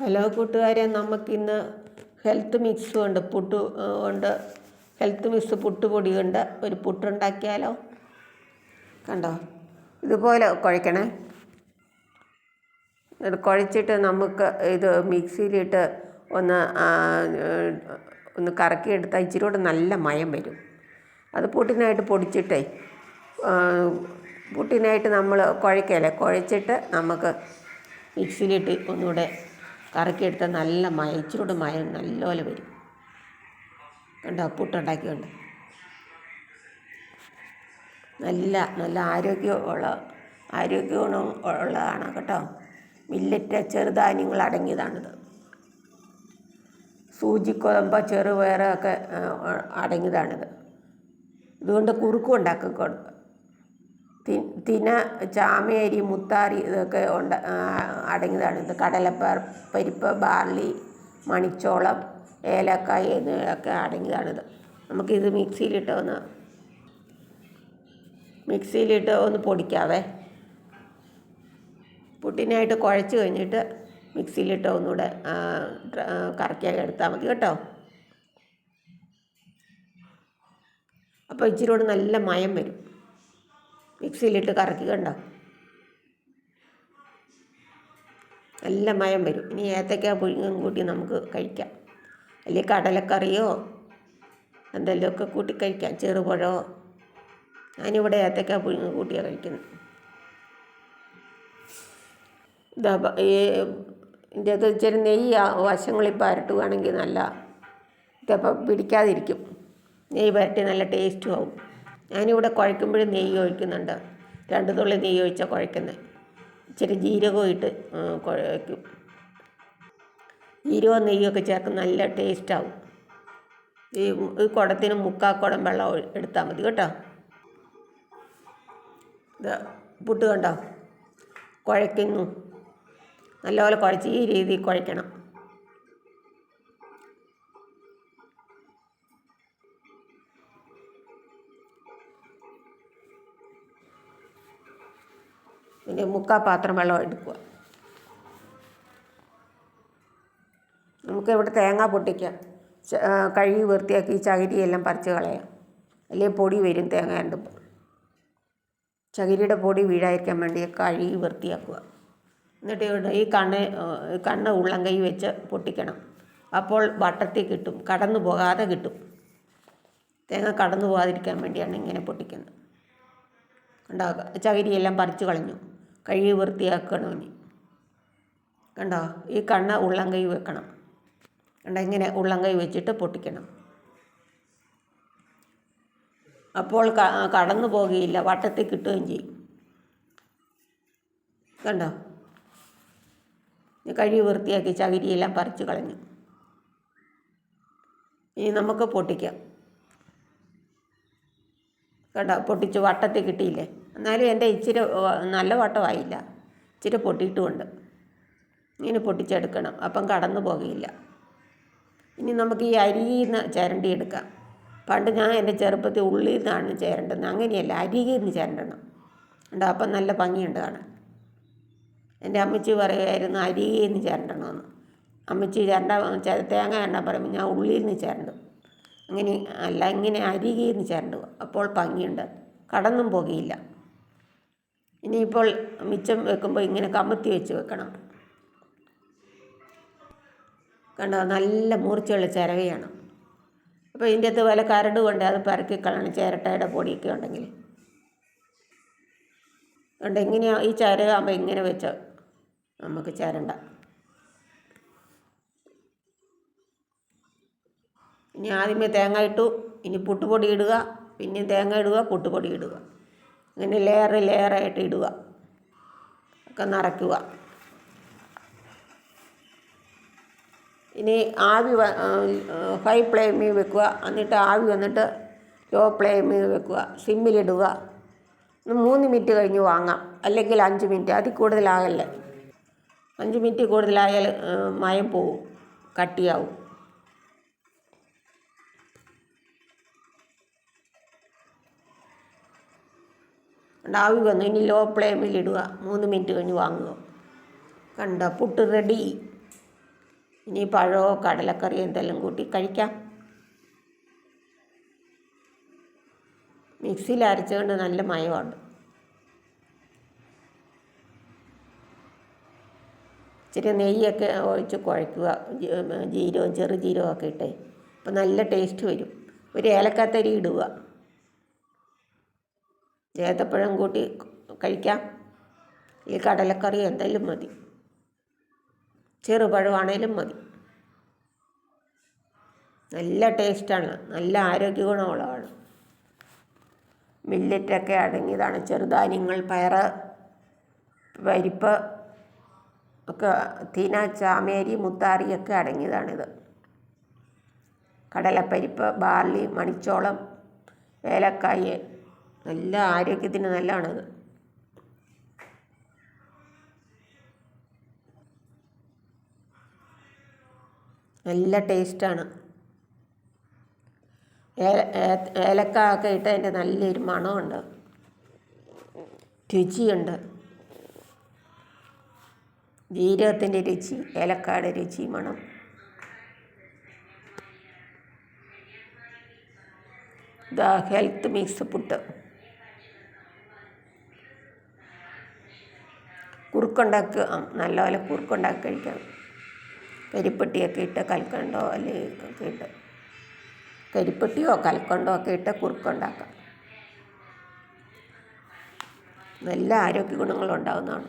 Hello കൂട്ടുകാരെ നമുക്കിന്ന് health mix കൊണ്ട് പുട്ട് കൊണ്ട് ഹെൽത്ത് മിക്സ് പുട്ടുപൊടി കൊണ്ട് ഒരു പുട്ടുണ്ടാക്കിയാലോ? കണ്ടോ? ഇതുപോലെ കുഴക്കണേ ഇത് കുഴച്ചിട്ട് നമുക്ക് ഇത് മിക്സിയിലിട്ട് ഒന്ന് ഒന്ന് കറക്കിയെടുത്താൽ ഇച്ചിരി കൂടെ നല്ല മയം വരും. അത് പുട്ടിനായിട്ട് പൊടിച്ചിട്ടേ പുട്ടിനായിട്ട് നമ്മൾ കുഴക്കല്ലേ കുഴച്ചിട്ട് നമുക്ക് മിക്സിയിലിട്ട് ഒന്നുകൂടെ കറക്കിയെടുത്താൽ നല്ല മയം ഇച്ചിരൂടെ മയ നല്ലപോലെ വരും. കണ്ടോ പുട്ടുണ്ടാക്കിയുണ്ട് നല്ല നല്ല ആരോഗ്യമുള്ള ആരോഗ്യ ഗുണം ഉള്ളതാണ് കേട്ടോ. മില്ലറ്റ് ചെറുധാന്യങ്ങൾ അടങ്ങിയതാണിത്. സൂചിക്കൊതമ്പ ചെറുപയറൊക്കെ അടങ്ങിയതാണിത്. ഇതുകൊണ്ട് കുറുക്കും ഉണ്ടാക്കി. തിന ചാമയരി മുത്താറി ഇതൊക്കെ ഉണ്ട് അടങ്ങിയതാണ്. ഇത് കടലപ്പർ പരിപ്പ് ബാർലി മണിച്ചോളം ഏലക്കായ എന്നിവയൊക്കെ അടങ്ങിയതാണിത് നമുക്കിത് മിക്സിയിലിട്ട് ഒന്ന് മിക്സിയിലിട്ട് ഒന്ന് പൊടിക്കാവേ. പുട്ടിനായിട്ട് കുഴച്ച് കഴിഞ്ഞിട്ട് മിക്സിയിലിട്ട് ഒന്നുകൂടെ കറക്കിയാൽ എടുത്താൽ മതി കേട്ടോ. അപ്പോൾ ഇച്ചിരി കൂടെ നല്ല മയം വരും. മിക്സിയിലിട്ട് കറക്കി കണ്ടോ? നല്ല മയം വരും. ഇനി ഏത്തക്ക പുഴുങ്ങും കൂട്ടി നമുക്ക് കഴിക്കാം. അല്ലെങ്കിൽ കടലക്കറിയോ എന്തെങ്കിലുമൊക്കെ കൂട്ടി കഴിക്കാം. ചെറുപഴമോ ഞാനിവിടെ ഏത്തക്ക പുഴുങ്ങ് കൂട്ടിയാണ് കഴിക്കുന്നത്. ഇതിന്റെ അത് ഇച്ചിരി നെയ്യ് വശങ്ങളിൽ പരട്ടുകയാണെങ്കിൽ നല്ല ഇതപ്പം പിടിക്കാതിരിക്കും. നെയ്യ് പരട്ടി നല്ല ടേസ്റ്റും ആവും. ഞാനിവിടെ കുഴക്കുമ്പോഴും നെയ്യ് ഒഴിക്കുന്നുണ്ട്. രണ്ട് തുള്ളി നെയ്യ് ഒഴിച്ചാൽ കുഴക്കുന്നത് ഇച്ചിരി ജീരകവും ഇട്ട് കുഴയ്ക്കും. ജീരകവും നെയ്യൊക്കെ ചേർത്ത് നല്ല ടേസ്റ്റാവും ഈ ഈ കുടത്തിന് മുക്കാൽ കുടം വെള്ളം എടുത്താൽ മതി കേട്ടോ. ഇത് പുട്ട് കണ്ടോ? കുഴയ്ക്കുന്നു. നല്ലപോലെ കുഴച്ച് ഈ രീതിയിൽ കുഴയ്ക്കണം. പിന്നെ മുക്കാൽ പാത്രം വെള്ളം എടുക്കുക. നമുക്ക് ഇവിടെ തേങ്ങ പൊട്ടിക്കാം. കഴുകി വൃത്തിയാക്കി ചകിരിയെല്ലാം പറിച്ച് കളയാം. അല്ലെങ്കിൽ പൊടി വരും തേങ്ങ രണ്ടുമ്പോൾ ചകിരിയുടെ പൊടി വീഴായിരിക്കാൻ വേണ്ടി കഴുകി വൃത്തിയാക്കുക. എന്നിട്ട് ഇവിടെ ഈ കണ്ണ് കണ്ണ് ഉള്ളം കൈ വെച്ച് പൊട്ടിക്കണം. അപ്പോൾ വട്ടത്തിൽ കിട്ടും. കടന്നു പോകാതെ കിട്ടും. തേങ്ങ കടന്നു പോകാതിരിക്കാൻ വേണ്ടിയാണ് ഇങ്ങനെ പൊട്ടിക്കുന്നത്. കണ്ടോ? ചകിരിയെല്ലാം പറിച്ചു കളഞ്ഞു. കഴുകി വൃത്തിയാക്കണം ഇനി. കണ്ടോ? ഈ കണ്ണ് ഉള്ളം കൈ വെക്കണം. കണ്ടോ? ഇങ്ങനെ ഉള്ളം കൈ വെച്ചിട്ട് പൊട്ടിക്കണം. അപ്പോൾ കടന്നു പോകുകയില്ല വട്ടത്തിൽ കിട്ടുകയും ചെയ്യും. കണ്ടോ? കഴുകി വൃത്തിയാക്കി ചകിരിയെല്ലാം പറിച്ചു കളഞ്ഞു. ഇനി നമുക്ക് പൊട്ടിക്കാം. കണ്ടോ? പൊട്ടിച്ച് വട്ടത്തിൽ കിട്ടിയില്ലേ? എന്നാലും എന്റെ ഇച്ചിരി നല്ല വട്ടമായില്ല. ഇച്ചിരി പൊട്ടിയിട്ടുമുണ്ട് ഇങ്ങനെ പൊട്ടിച്ചെടുക്കണം. അപ്പം കടന്നു പോകയില്ല ഇനി നമുക്ക് ഈ അരിയിൽ നിന്ന് ചിരണ്ടി എടുക്കാം. പണ്ട് ഞാൻ എന്റെ ചെറുപ്പത്തിൽ ഉള്ളിൽ നിന്നാണ് ചേരേണ്ടത് അങ്ങനെയല്ല അരിയിൽ നിന്ന് ചേരണ്ടണം. ഉണ്ടോ അപ്പം നല്ല ഭംഗിയുണ്ട് കാണാൻ. എന്റെ അമ്മച്ചി പറയുമായിരുന്നു അരിയിൽ നിന്ന് ചേരണ്ടണമെന്ന്. അമ്മച്ചി ചേരണ്ട തേങ്ങ ചേരണ്ട പറയുമ്പോൾ ഞാൻ ഉള്ളിൽ നിന്ന് ചേരണ്ടു. അങ്ങനെ അല്ല ഇങ്ങനെ അരികിൽ നിന്ന് ചേരണ്ടു അപ്പോൾ ഭംഗിയുണ്ട്. കടന്നും പോകുകയില്ല ഇനിയിപ്പോൾ മിച്ചം വെക്കുമ്പോൾ ഇങ്ങനെ കമത്തി വെച്ച് വെക്കണം. കണ്ടോ? നല്ല മൂർച്ചയുള്ള ചിരവയാണ് അപ്പോൾ ഇതിന്റെ അകത്ത് വല്ല കരട് കൊണ്ട് അത് പരക്കി ചിരട്ടയുടെ പൊടിയൊക്കെ ഉണ്ടെങ്കിൽ. അതുകൊണ്ട് എങ്ങനെയാണ് ഈ ചിരകാകുമ്പോൾ ഇങ്ങനെ വെച്ച് നമുക്ക് ചിരണ്ട. ഇനി ആദ്യമേ തേങ്ങ ഇട്ടു. ഇനി പുട്ടുപൊടി ഇടുക. പിന്നെ തേങ്ങ ഇടുക പുട്ടുപൊടി ഇടുക. ഇങ്ങനെ ലെയർ ലെയറായിട്ട് ഇടുക. ഒക്കെ നിറയ്ക്കുക. ഇനി ആവി ഹൈ ഫ്ലെയിമിൽ വെക്കുക. എന്നിട്ട് ആവി വന്നിട്ട് ലോ ഫ്ലെയിമിൽ വെക്കുക. സിമ്മിലിടുക മൂന്ന് മിനിറ്റ് കഴിഞ്ഞ് വാങ്ങാം. അല്ലെങ്കിൽ അഞ്ച് മിനിറ്റ്. അതിൽ കൂടുതലാകല്ലേ. അഞ്ച് മിനിറ്റ് കൂടുതലായാൽ മയം പോവും. കട്ടിയാവും. ആവി വന്നു. ഇനി ലോ ഫ്ലെയിമിൽ ഇടുക. മൂന്ന് മിനിറ്റ് കഴിഞ്ഞ് വാങ്ങുക. കണ്ട? പുട്ട് റെഡി ഇനി പഴമോ കടലക്കറിയോ എന്തെല്ലാം കൂട്ടി കഴിക്കാം. മിക്സിയിൽ അരച്ചുകൊണ്ട് നല്ല മയമുണ്ട് ഇച്ചിരി നെയ്യൊക്കെ ഒഴിച്ച് കുഴയ്ക്കുക ജീരകം ജീരകവും ചെറു ജീരകവും ഒക്കെ ഇട്ടേ. അപ്പം നല്ല ടേസ്റ്റ് വരും. ഒരു ഏലക്കാത്തരി ഇടുക. ഏത്തപ്പഴം കൂട്ടി കഴിക്കാം. ഈ കടലക്കറി എന്തെങ്കിലും മതി. ചെറുപഴമാണേലും മതി. നല്ല ടേസ്റ്റാണ്. നല്ല ആരോഗ്യ ഗുണമുള്ളതാണ് മില്ലറ്റൊക്കെ അടങ്ങിയതാണ്. ചെറുധാന്യങ്ങൾ പയറ് പരിപ്പ് ഒക്കെ തീന ചാമേരി മുത്താറി ഒക്കെ അടങ്ങിയതാണിത്. കടലപ്പരിപ്പ് ബാർലി മണിച്ചോളം ഏലക്കായ് നല്ല ആരോഗ്യത്തിന് നല്ലതാണത്. നല്ല ടേസ്റ്റാണ്. ഏലക്ക ഒക്കെ ഇട്ടതിന്റെ നല്ലൊരു മണമുണ്ട്. രുചിയുണ്ട്. ജീരകത്തിന്റെ രുചി ഏലക്കായുടെ രുചി മണം. ഇതാ ഹെൽത്ത് മിക്സ് പുട്ട്. കുറുക്കുണ്ടാക്കുക നല്ലപോലെ കുറുക്കുണ്ടാക്കി കഴിക്കണം കരിപ്പെട്ടിയൊക്കെ ഇട്ട് കൽക്കണ്ടോ അല്ലെങ്കിൽ ഒക്കെ ഇട്ട്. കരിപ്പെട്ടിയോ കൽക്കണ്ടോ ഒക്കെ ഇട്ട് കുറുക്കുണ്ടാക്കാം നല്ല ആരോഗ്യ ഗുണങ്ങളുണ്ടാകുന്നതാണ്